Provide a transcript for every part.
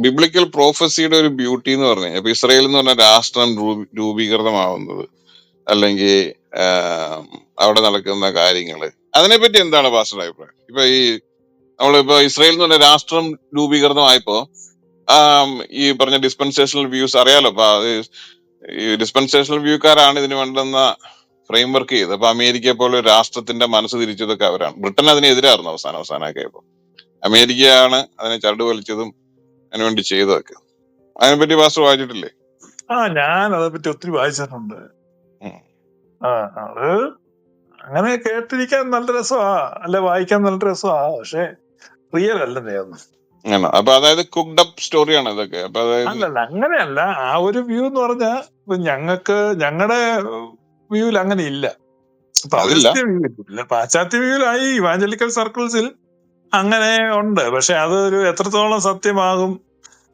Biblical പ്രോഫസിയുടെ ഒരു beauty എന്ന് പറഞ്ഞു ഇപ്പൊ ഇസ്രയേൽ എന്ന് പറഞ്ഞ രാഷ്ട്രം രൂപീ- രൂപീകൃതമാവുന്നത് അല്ലെങ്കിൽ അവിടെ നടക്കുന്ന കാര്യങ്ങൾ. അതിനെപ്പറ്റി എന്താണ് പാസ്റ്റർ അഭിപ്രായം? ഇപ്പൊ ഈ നമ്മളിപ്പോ ഇസ്രയേൽ എന്ന് പറഞ്ഞ രാഷ്ട്രം രൂപീകൃതമായപ്പോ ഈ പറഞ്ഞ ഡിസ്പെൻസേഷണൽ വ്യൂസ് അറിയാലോ? അപ്പൊ ഈ ഡിസ്പെൻസേഷണൽ വ്യൂക്കാരാണ് ഇതിന് വേണ്ടുന്ന ഫ്രെയിംവർക്ക് വർക്ക് ചെയ്തത്. അപ്പൊ അമേരിക്ക പോലെ രാഷ്ട്രത്തിന്റെ മനസ്സ് തിരിച്ചതൊക്കെ അവരാണ്. ബ്രിട്ടൻ അതിനെതിരായിരുന്നു അവസാനം അവസാനമൊക്കെ ആയപ്പോ. അമേരിക്കയാണ് അതിനെ ചരട് വലിച്ചതും അതിനുവേണ്ടി ചെയ്തതൊക്കെ. അതിനെപ്പറ്റി പാസ്റ്റർ വായിച്ചിട്ടില്ലേ? ആ ഞാൻ അതേപ്പറ്റി ഒത്തിരി വായിച്ചിട്ടുണ്ട്. ആ അത് അങ്ങനെ കേട്ടിരിക്കാൻ നല്ല രസമാ. അല്ല വായിക്കാൻ നല്ല രസമാ. പക്ഷെ റിയൽ അല്ലെന്നേ ഒന്നും അപ്പൊ അതായത് കുക്ഡ് അപ്പ് സ്റ്റോറിയാണ് ഇതൊക്കെ. അപ്പൊ അല്ലല്ല അങ്ങനെയല്ല. ആ ഒരു വ്യൂ എന്ന് പറഞ്ഞാ ഞങ്ങൾക്ക് ഞങ്ങക്ക് ഞങ്ങളുടെ വ്യൂവിൽ അങ്ങനെ ഇല്ല. പാശ്ചാത്യ വ്യൂവിലായി ഇവാഞ്ചലിക്കൽ സർക്കിൾസിൽ അങ്ങനെ ഉണ്ട്. പക്ഷെ അത് ഒരു എത്രത്തോളം സത്യമാകും?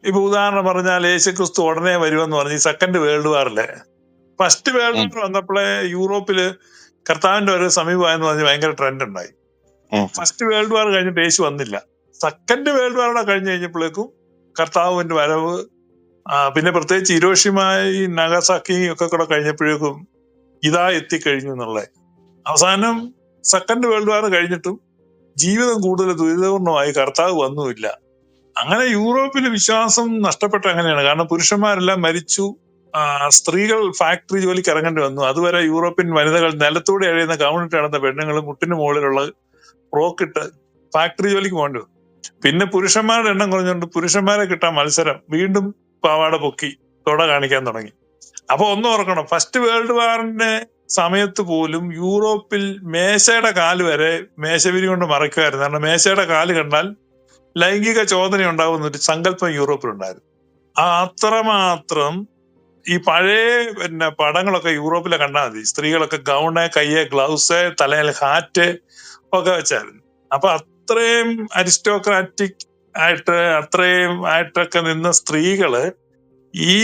ഇപ്പൊ ഉദാഹരണം പറഞ്ഞാൽ യേശു ക്രിസ്തു ഉടനെ വരുമെന്ന് പറഞ്ഞ് ഈ സെക്കൻഡ് വേൾഡ് വാറിലെ ഫസ്റ്റ് വേൾഡ് വാർ വന്നപ്പോഴേ യൂറോപ്പിൽ കർത്താവിന്റെ ഒരു സമീപമായെന്ന് പറഞ്ഞ് ഭയങ്കര ട്രെൻഡ് ഉണ്ടായി. ഫസ്റ്റ് വേൾഡ് വാർ കഴിഞ്ഞിട്ട് യേശു വന്നില്ല. സെക്കൻഡ് വേൾഡ് വാർ കഴിഞ്ഞ് കഴിഞ്ഞപ്പോഴേക്കും കർത്താവിന്റെ വരവ് പിന്നെ പ്രത്യേകിച്ച് ഇരോഷിമായി നഗസാക്കി ഒക്കെ കൂടെ കഴിഞ്ഞപ്പോഴേക്കും ഇതാ എത്തിക്കഴിഞ്ഞു എന്നുള്ളത് അവസാനം സെക്കൻഡ് വേൾഡ് വാർ കഴിഞ്ഞിട്ടും ജീവിതം കൂടുതൽ ദുരിതപൂർണമായി കർത്താവ് വന്നുമില്ല. അങ്ങനെ യൂറോപ്പിൽ വിശ്വാസം നഷ്ടപ്പെട്ട അങ്ങനെയാണ്. കാരണം പുരുഷന്മാരെല്ലാം മരിച്ചു. സ്ത്രീകൾ ഫാക്ടറി ജോലിക്ക് ഇറങ്ങേണ്ടി വന്നു. അതുവരെ യൂറോപ്യൻ വനിതകൾ നിലത്തൂടെ എഴുതുന്ന കമ്മ്യൂണിറ്റി നടന്ന പെണ്ണുങ്ങൾ മുട്ടിന് മുകളിലുള്ള ഫ്രോക്കിട്ട് ഫാക്ടറി ജോലിക്ക് പോകേണ്ടി വന്നു. പിന്നെ പുരുഷന്മാരുടെ എണ്ണം കുറഞ്ഞുകൊണ്ട് പുരുഷന്മാരെ കിട്ടാൻ മത്സരം വീണ്ടും പാവാട പൊക്കി തുട കാണിക്കാൻ തുടങ്ങി. അപ്പൊ ഒന്ന് ഓർക്കണം. ഫസ്റ്റ് വേൾഡ് വാറിന്റെ സമയത്ത് പോലും യൂറോപ്പിൽ മേശയുടെ കാൽ വരെ മേശവിരി കൊണ്ട് മറയ്ക്കുമായിരുന്നു. കാരണം മേശയുടെ കാൽ കണ്ടാൽ ലൈംഗിക ചോദന ഉണ്ടാകുന്ന ഒരു സങ്കല്പം യൂറോപ്പിലുണ്ടായിരുന്നു. ആ അത്രമാത്രം ഈ പഴയ പിന്നെ പടങ്ങളൊക്കെ യൂറോപ്പിലെ കണ്ടാൽ മതി. സ്ത്രീകളൊക്കെ ഗൗണ് കയ്യെ ഗ്ലൗസ് തലയിൽ ഹാറ്റ് ഒക്കെ വെച്ചായിരുന്നു. അപ്പൊ അത്രയും അരിസ്റ്റോക്രാറ്റിക് ആയിട്ട് അത്രയും ആയിട്ടൊക്കെ നിന്ന സ്ത്രീകൾ ഈ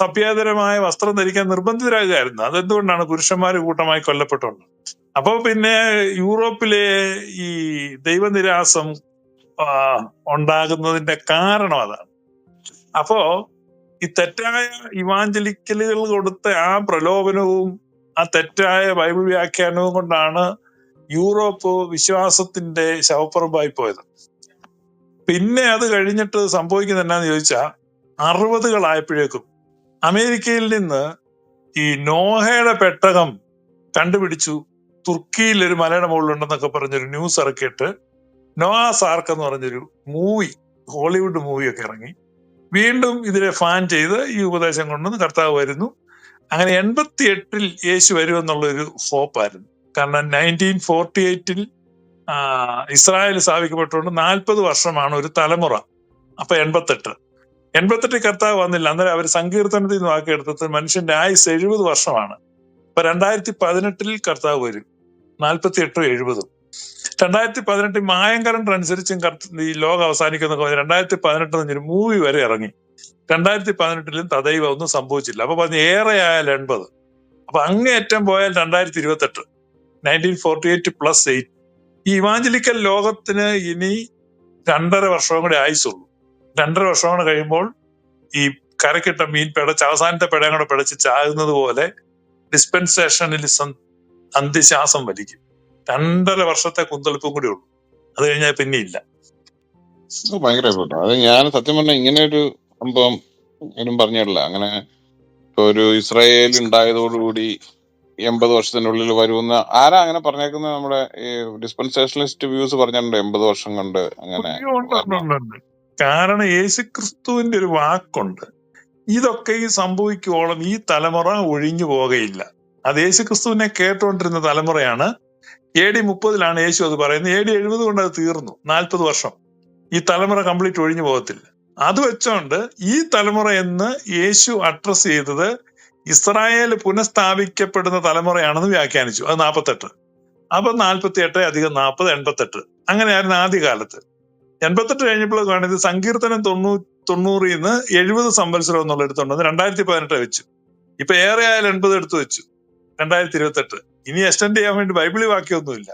സഭ്യേതരമായ വസ്ത്രം ധരിക്കാൻ നിർബന്ധിതരാകുകയായിരുന്നു. അതെന്തുകൊണ്ടാണ് പുരുഷന്മാർ കൂട്ടമായി കൊല്ലപ്പെട്ടുണ്ട് അപ്പൊ പിന്നെ യൂറോപ്പിലെ ഈ ദൈവനിരാസം ഉണ്ടാകുന്നതിന്റെ കാരണം അതാണ്. അപ്പോ ഈ തെറ്റായ ഇവാഞ്ചലിക്കലുകൾ കൊടുത്ത ആ പ്രലോഭനവും ആ തെറ്റായ ബൈബിൾ വ്യാഖ്യാനവും കൊണ്ടാണ് യൂറോപ്പ് വിശ്വാസത്തിന്റെ ശവപ്പുറമ്പായി പോയത്. പിന്നെ അത് കഴിഞ്ഞിട്ട് സംഭവിക്കുന്നത് എന്നാന്ന് ചോദിച്ചാൽ അറുപതുകളായപ്പോഴേക്കും അമേരിക്കയിൽ നിന്ന് ഈ നോഹയുടെ പെട്ടകം കണ്ടുപിടിച്ചു. തുർക്കിയിൽ ഒരു മലയുടെ മുകളിലുണ്ടെന്നൊക്കെ പറഞ്ഞൊരു ന്യൂസ് ഇറക്കിയിട്ട് നോഹ സാർക്ക് എന്ന് പറഞ്ഞൊരു മൂവി ഹോളിവുഡ് മൂവിയൊക്കെ ഇറങ്ങി. വീണ്ടും ഇതിനെ ഫാൻ ചെയ്ത് ഈ ഉപദേശം കൊണ്ടുവന്ന് കർത്താവ് വരുന്നു. അങ്ങനെ എൺപത്തി എട്ടിൽ യേശു വരുമെന്നുള്ള ഒരു ഹോപ്പായിരുന്നു കാരണം നയന്റീൻ ഫോർട്ടി എയ്റ്റിൽ ഇസ്രായേൽ സ്ഥാപിക്കപ്പെട്ടുകൊണ്ട് നാൽപ്പത് വർഷമാണ് ഒരു തലമുറ. അപ്പൊ എൺപത്തെട്ട്. എൺപത്തെട്ടിൽ കർത്താവ് വന്നില്ല. അന്നേരം അവർ സങ്കീർത്തനത്തിൽ നിന്ന് വാക്കിയെടുത്തത് മനുഷ്യന്റെ ആയുസ് എഴുപത് വർഷമാണ്. അപ്പൊ രണ്ടായിരത്തി പതിനെട്ടിൽ കർത്താവ് വരും. നാൽപ്പത്തി എട്ടും എഴുപതും. രണ്ടായിരത്തി പതിനെട്ടിൽ മായം കലണ്ടർ അനുസരിച്ചും ഈ ലോകം അവസാനിക്കുന്ന രണ്ടായിരത്തി പതിനെട്ട് എന്നൊരു മൂവി വരെ ഇറങ്ങി. രണ്ടായിരത്തി പതിനെട്ടിലും തദൈവ ഒന്നും സംഭവിച്ചില്ല. അപ്പൊ പറഞ്ഞു ഏറെ ആയാൽ എൺപത്. അപ്പൊ അങ്ങേയറ്റം പോയാൽ രണ്ടായിരത്തി ഇരുപത്തെട്ട്. Nineteen forty eight plus eight ഈ ഇവാഞ്ചലിക്കൽ ലോകത്തിന് ഇനി രണ്ടര വർഷവും കൂടി ആയുസുള്ളൂ രണ്ടര വർഷമാണ് കഴിയുമ്പോൾ ഈ കരക്കിട്ട മീൻ പിടച്ച് അവസാനത്തെ പിടയും കൂടെ പിടച്ച് ചാകുന്നത് പോലെ ഡിസ്പെൻസേഷനിലിസം അന്ത്യശ്വാസം വലിക്കും. രണ്ടര വർഷത്തെ കുന്തളിപ്പും കൂടി ഉള്ളൂ. അത് കഴിഞ്ഞാൽ പിന്നെ ഇല്ല. ഭയങ്കര അത് ഞാൻ സത്യം പറഞ്ഞ ഇങ്ങനെ ഒരു സംഭവം ഒന്നും പറഞ്ഞിട്ടില്ല. അങ്ങനെ ഇപ്പൊ ഒരു ഇസ്രായേൽ ഉണ്ടായതോടുകൂടി എൺപത് വർഷത്തിനുള്ളിൽ വരുമെന്ന് ആരാ അങ്ങനെ പറഞ്ഞേക്കുന്നത്? നമ്മുടെ ഈ ഡിസ്പെൻസേഷണലിസ്റ്റ് വ്യൂസ് പറഞ്ഞിട്ടുണ്ട് എൺപത് വർഷം കൊണ്ട് അങ്ങനെ കാരണം യേശുക്രിസ്തുവിന്റെ ഒരു വാക്കുണ്ട്. ഇതൊക്കെ ഈ സംഭവിക്കുവോളം ഈ തലമുറ ഒഴിഞ്ഞു പോകയില്ല. അത് യേശു ക്രിസ്തുവിനെ കേട്ടുകൊണ്ടിരുന്ന തലമുറയാണ്. എ ഡി മുപ്പതിലാണ് യേശു അത് പറയുന്നത്. എ ഡി എഴുപത് കൊണ്ട് അത് തീർന്നു. നാൽപ്പത് വർഷം. ഈ തലമുറ കംപ്ലീറ്റ് ഒഴിഞ്ഞു പോകത്തില്ല. അത് വെച്ചോണ്ട് ഈ തലമുറ എന്ന് യേശു അഡ്രസ് ചെയ്തത് ഇസ്രായേൽ പുനഃസ്ഥാപിക്കപ്പെടുന്ന തലമുറയാണെന്ന് വ്യാഖ്യാനിച്ചു. അത് നാൽപ്പത്തെട്ട്. അപ്പൊ നാൽപ്പത്തി എട്ട് അധികം നാൽപ്പത് എൺപത്തെട്ട്. അങ്ങനെയായിരുന്നു ആദ്യകാലത്ത്. എൺപത്തെട്ട് കഴിഞ്ഞപ്പോൾ ഇത് സങ്കീർത്തനം തൊണ്ണൂ തൊണ്ണൂറിൽ നിന്ന് എഴുപത് സംവത്സരം എന്നുള്ള എടുത്തുകൊണ്ട് രണ്ടായിരത്തി പതിനെട്ട് വെച്ചു. ഇപ്പൊ ഏറെ ആയാലും എൺപത് എടുത്തു വെച്ചു. രണ്ടായിരത്തി ഇരുപത്തെട്ട്. ഇനി എക്സ്റ്റെൻഡ് ചെയ്യാൻ വേണ്ടി ബൈബിളിൽ വാക്യമൊന്നുമില്ല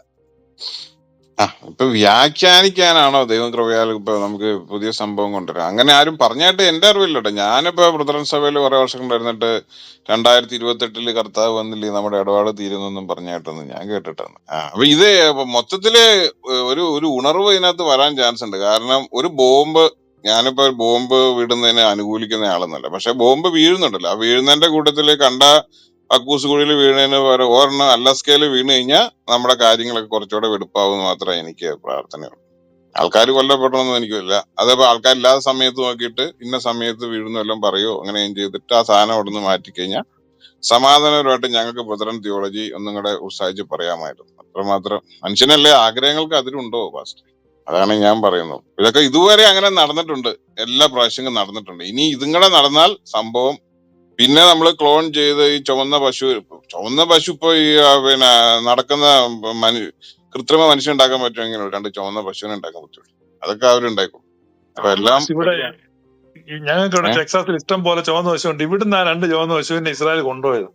ആ ഇപ്പൊ വ്യാഖ്യാനിക്കാനാണോ ദൈവം കൃപയാൽ ഇപ്പൊ നമുക്ക് പുതിയ സംഭവം കൊണ്ടുവരാം അങ്ങനെ ആരും പറഞ്ഞായിട്ട് എന്റെ അറിവില്ലട്ടോ ഞാനിപ്പോ ബ്രദറൻ സഭയിൽ കുറെ വർഷം കൊണ്ടിരുന്നിട്ട് രണ്ടായിരത്തി ഇരുപത്തെട്ടിൽ കർത്താവ് വന്നില്ലേ നമ്മുടെ ഇടപാട് തീരുന്നെന്നും പറഞ്ഞായിട്ടൊന്നും ഞാൻ കേട്ടിട്ടാണ് ആ അപ്പൊ ഇത് മൊത്തത്തിൽ ഒരു ഒരു ഉണർവ് ഇതിനകത്ത് വരാൻ ചാൻസ് ഉണ്ട്. കാരണം ഒരു ബോംബ് ഞാനിപ്പോ ബോംബ് വിടുന്നതിനെ അനുകൂലിക്കുന്ന ആളെന്നല്ല പക്ഷെ ബോംബ് വീഴുന്നുണ്ടല്ലോ. ആ വീഴുന്നതിന്റെ കൂട്ടത്തിൽ കണ്ട കക്കൂസ് കുഴിയിൽ വീണതിന് പകരം ഒരെണ്ണം അല്ലാസ്കയിൽ വീണ് കഴിഞ്ഞാൽ നമ്മുടെ കാര്യങ്ങളൊക്കെ കുറച്ചുകൂടെ വെടുപ്പാവും മാത്രമേ എനിക്ക് പ്രാർത്ഥനയുള്ളൂ. ആൾക്കാർ കൊല്ലപ്പെടണമെന്ന് എനിക്കില്ല. അതേപോലെ ആൾക്കാരില്ലാത്ത സമയത്ത് നോക്കിയിട്ട് ഇന്ന സമയത്ത് വീഴുന്നു എല്ലാം പറയുമോ അങ്ങനെയും ചെയ്തിട്ട് ആ സാധനം അവിടെ നിന്ന് മാറ്റിക്കഴിഞ്ഞാൽ സമാധാനപരമായിട്ട് ഞങ്ങൾക്ക് ബ്രദറൻ തിയോളജി ഒന്നും കൂടെ ഉത്സാഹിച്ച് പറയാമായിരുന്നു. അത്രമാത്രം മനുഷ്യനല്ലേ ആഗ്രഹങ്ങൾക്ക് അതിലുണ്ടോ പാസ്റ്റർ അതാണ് ഞാൻ പറയുന്നത്. ഇതൊക്കെ ഇതുവരെ അങ്ങനെ നടന്നിട്ടുണ്ട്. എല്ലാ പ്രാവശ്യങ്ങളും നടന്നിട്ടുണ്ട്. ഇനി ഇതും കൂടെ നടന്നാൽ സംഭവം പിന്നെ നമ്മൾ ക്ലോൺ ചെയ്ത് ഈ ചുവന്ന പശു ചുവന്ന പശു ഇപ്പൊ ഈ ആ, പിന്നെ നടക്കുന്ന മനു കൃത്രിമ മനുഷ്യൻ ഉണ്ടാക്കാൻ പറ്റുമെങ്കിലും രണ്ട് ചുവന്ന പശുവിനെ ഉണ്ടാക്കാൻ പറ്റുള്ളൂ. അതൊക്കെ അവരുണ്ടാക്കും അപ്പൊ എല്ലാം ഇവിടെ ഈ ഞങ്ങൾക്ക് ഇവിടെ? ടെക്സാസിൽ ഇഷ്ടം പോലെ ചുവന്ന പശുണ്ട് ഇവിടുന്ന് ആ രണ്ട് ചുവന്ന പശുവിനെ ഇസ്രായേൽ കൊണ്ടുപോയത്.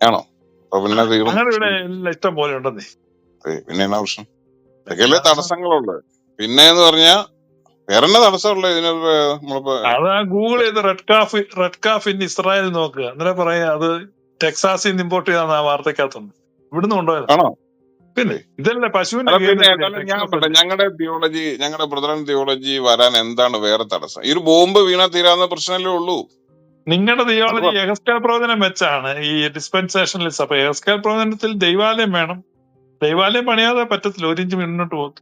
ആണോ? അപ്പൊ പിന്നെ തീർന്നു. അങ്ങനെ ഇവിടെ എല്ലാം ഇഷ്ടം പോലെ ഉണ്ടെന്നേ. ഏയ് പിന്നെ എന്നാ പ്രശ്നം? ഇതൊക്കെയല്ലേ തടസ്സങ്ങളുള്ളത്. പിന്നെ എന്ന് പറഞ്ഞാ വേറെ എന്നാ തടസ്സമുള്ളത് ഇതിന് നമ്മളിപ്പോ അത് ഗൂഗിൾ ചെയ്ത് red calf red calf in Israel നോക്കുക അന്നേരം പറയാ അത് ടെക്സാസിൽ നിന്ന് ഇമ്പോർട്ട് ചെയ്താന്ന് ആ വാർത്തക്കകത്തുണ്ട് ഇവിടുന്ന് കൊണ്ടുപോയത്. ആണോ? പിന്നെ ഇതല്ലേ പശുവിന്റെ അല്ല പിന്നെ കേന്ദ്രത്തിലെ എന്നാലും ഞാൻ ടെക്സാസ് പറയട്ടെ ഞങ്ങളുടെ തിയോളജി ഞങ്ങളുടെ ബ്രദറൻ തിയോളജി വരാൻ എന്താണ് വേറെ തടസ്സം? ഈ ഒരു ബോംബ് വീണാ തീരാവുന്ന പ്രശ്നമല്ലേ ഉള്ളൂ. നിങ്ങളുടെ തിയോളജി എഹസ്കേൽ പ്രവചനം വെച്ചാണ് ഈ ഡിസ്പെൻസേഷനിൽ അപ്പൊ എഹസ്കേൽ പ്രവചനത്തിൽ ദൈവാലയം വേണം. ദൈവാലയം പണിയാതെ പറ്റത്തില്ല. ഒരു ഇഞ്ച് മുന്നോട്ട് പോകും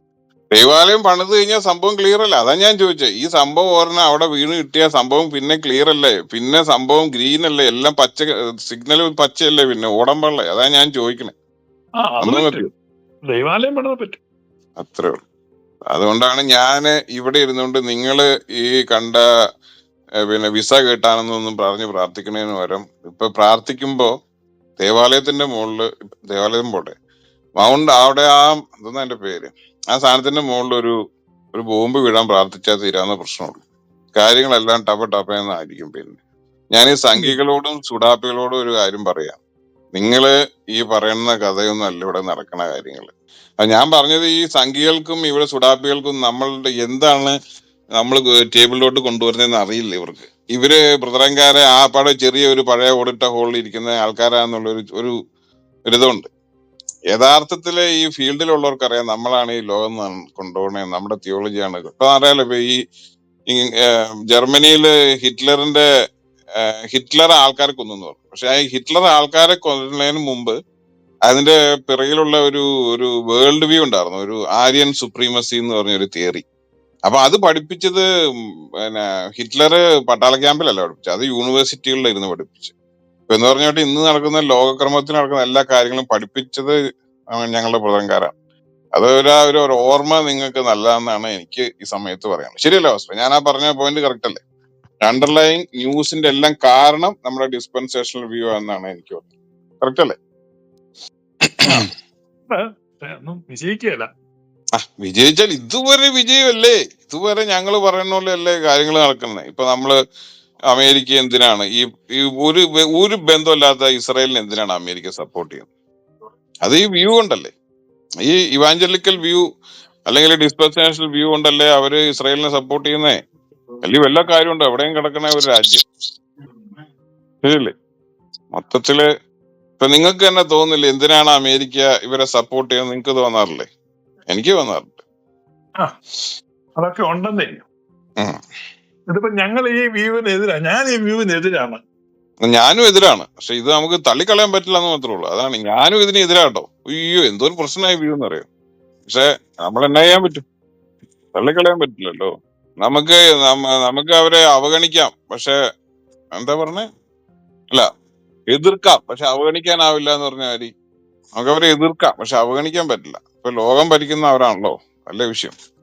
ദൈവാലയം പണിത് കഴിഞ്ഞാൽ സംഭവം ക്ലിയർ അല്ല. അതാ ഞാൻ ചോദിച്ചത് ഈ സംഭവം ഓർണ അവിടെ വീണ് കിട്ടിയ സംഭവം പിന്നെ ക്ലിയർ അല്ലേ? പിന്നെ സംഭവം ഗ്രീൻ അല്ലേ? എല്ലാം പച്ച സിഗ്നൽ പച്ചയല്ലേ പിന്നെ? ഓടമ്പള്ളേ അതാ ഞാൻ ചോദിക്കണേ. ദൈവാലയം പറ്റും. അത്രേ ഉള്ളൂ. അതുകൊണ്ടാണ് ഞാൻ ഇവിടെ ഇരുന്നുകൊണ്ട് നിങ്ങൾ ഈ കണ്ട പിന്നെ വിസ കേട്ടാണെന്നൊന്നും പറഞ്ഞ് പ്രാർത്ഥിക്കണേന്ന് പകരം ഇപ്പൊ പ്രാർത്ഥിക്കുമ്പോ ദേവാലയത്തിന്റെ മുകളിൽ ദേവാലയം പോട്ടെ. മൗണ്ട് അവിടെ ആ എന്താ എന്റെ പേര്? ആ സാധനത്തിന്റെ മുകളിൽ ഒരു ഒരു ബോംബ് വീഴാൻ പ്രാർത്ഥിച്ചാൽ തീരാവുന്ന പ്രശ്നമുള്ളൂ. കാര്യങ്ങളെല്ലാം ടപ്പ ടപ്പയെന്നായിരിക്കും പിന്നെ. ഞാൻ ഈ സംഘികളോടും സുഡാപ്പികളോടും ഒരു കാര്യം പറയാം. നിങ്ങൾ ഈ പറയുന്ന കഥയൊന്നും അല്ല ഇവിടെ നടക്കണ കാര്യങ്ങൾ ഞാൻ പറഞ്ഞത് ഈ സംഘികൾക്കും ഇവിടെ സുഡാപ്പികൾക്കും നമ്മളുടെ എന്താണ് നമ്മൾ ടേബിളിലോട്ട് കൊണ്ടുവരുന്നതെന്ന് അറിയില്ല ഇവർക്ക്. ഇവർ ബ്രദറങ്കാരെ ആ പാടെ ചെറിയ ഒരു പഴയ ഓടിട്ട ഹോളിൽ ഇരിക്കുന്ന ആൾക്കാരാന്നുള്ള ഒരു ഒരു ഒരിതുണ്ട് യഥാർത്ഥത്തിൽ ഈ ഫീൽഡിലുള്ളവർക്കറിയാം നമ്മളാണ് ഈ ലോകം കൊണ്ടുപോകണേ നമ്മുടെ തിയോളജിയാണ് ഇപ്പൊ അറിയാലോ ഇപ്പൊ ഈ ജർമ്മനിയിൽ ഹിറ്റ്ലറിന്റെ ഹിറ്റ്ലർ ആൾക്കാരെ കൊന്നു പറഞ്ഞു. പക്ഷെ ആ ഹിറ്റ്ലർ ആൾക്കാരെ കൊല്ലുന്നതിന് മുമ്പ് അതിന്റെ പിറകിലുള്ള ഒരു ഒരു വേൾഡ് വ്യൂ ഉണ്ടായിരുന്നു ഒരു ആര്യൻ സുപ്രീമസി എന്ന് പറഞ്ഞ ഒരു തിയറി. അപ്പൊ അത് പഠിപ്പിച്ചത് പിന്നെ ഹിറ്റ്ലർ പട്ടാള ക്യാമ്പിലല്ല പഠിപ്പിച്ചത് അത് യൂണിവേഴ്സിറ്റികളിലിരുന്ന് പഠിപ്പിച്ചു എന്ന് പറഞ്ഞോട്ട് ഇന്ന് നടക്കുന്ന ലോകക്രമത്തിൽ നടക്കുന്ന എല്ലാ കാര്യങ്ങളും പഠിപ്പിച്ചത് ഞങ്ങളുടെ പ്രധാനക്കാരാണ്. അത് ഒരു ഓർമ്മ നിങ്ങൾക്ക് നല്ലതെന്നാണ് എനിക്ക് ഈ സമയത്ത് പറയാനുള്ളത്. ശരിയല്ലോ ഞാൻ ആ പറഞ്ഞ പോയിന്റ് കറക്റ്റ് അല്ലേ? അണ്ടർലൈൻ ന്യൂസിന്റെ എല്ലാം കാരണം നമ്മുടെ ഡിസ്പെൻസേഷണൽ വ്യൂ എന്നാണ് എനിക്ക് തോന്നുന്നത്. കറക്റ്റ് അല്ലേ? വിജയിക്കുകയല്ല. വിജയിച്ചാൽ ഇതുവരെ വിജയമല്ലേ? ഇതുവരെ ഞങ്ങൾ പറയുന്ന പോലെ അല്ലേ കാര്യങ്ങൾ നടക്കുന്നത്? ഇപ്പൊ നമ്മൾ അമേരിക്ക എന്തിനാണ്? ഈ ഈ ഒരു ഒരു ബന്ധമില്ലാത്ത ഇസ്രായേലിന് എന്തിനാണ് അമേരിക്ക സപ്പോർട്ട് ചെയ്യുന്നത്? അത് ഈ വ്യൂ കൊണ്ടല്ലേ? ഈ ഇവാഞ്ചലിക്കൽ വ്യൂ അല്ലെങ്കിൽ ഡിസ്പെൻസേഷണൽ വ്യൂ കൊണ്ടല്ലേ അവർ ഇസ്രായേലിനെ സപ്പോർട്ട് ചെയ്യുന്നേ? അല്ലെങ്കിൽ വല്ല കാര്യമുണ്ടോ. എവിടെയും കിടക്കണ ഒരു രാജ്യം. ശരിയല്ലേ? മൊത്തത്തിൽ ഇപ്പൊ നിങ്ങൾക്ക് തന്നെ തോന്നില്ല എന്തിനാണ് അമേരിക്ക ഇവരെ സപ്പോർട്ട് ചെയ്യുന്നത്? നിങ്ങൾക്ക് തോന്നാറില്ലേ? എനിക്ക് തോന്നാറുണ്ട്. ആ അതൊക്കെ ഉണ്ടെന്നേ. ഇതിപ്പോ ഞങ്ങൾ ഈ വ്യൂവിന് എതിരാ? ഞാൻ ഈ വ്യൂവിന് എതിരാണ്. ഞാനും എതിരാണ്. പക്ഷെ ഇത് നമുക്ക് തള്ളിക്കളയാൻ പറ്റില്ല എന്ന് മാത്രമേ ഉള്ളൂ. അതാണ് ഞാനും ഇതിന് എതിരാട്ടോ. അയ്യോ എന്തോ ഒരു പ്രശ്നമായി വ്യൂ എന്നറിയാം പക്ഷെ നമ്മൾ എന്നാ ചെയ്യാൻ പറ്റും? തള്ളിക്കളയാൻ പറ്റില്ലല്ലോ. നമുക്ക് നമുക്ക് അവരെ അവഗണിക്കാം. പക്ഷെ എന്താ പറഞ്ഞേ? അല്ല എതിർക്കാം. പക്ഷെ അവഗണിക്കാനാവില്ല എന്ന് പറഞ്ഞ കാര്യം. നമുക്ക് അവരെ എതിർക്കാം. പക്ഷെ അവഗണിക്കാൻ പറ്റില്ല. ഇപ്പൊ ലോകം ഭരിക്കുന്ന അവരാണല്ലോ. അല്ലേ വിഷയം.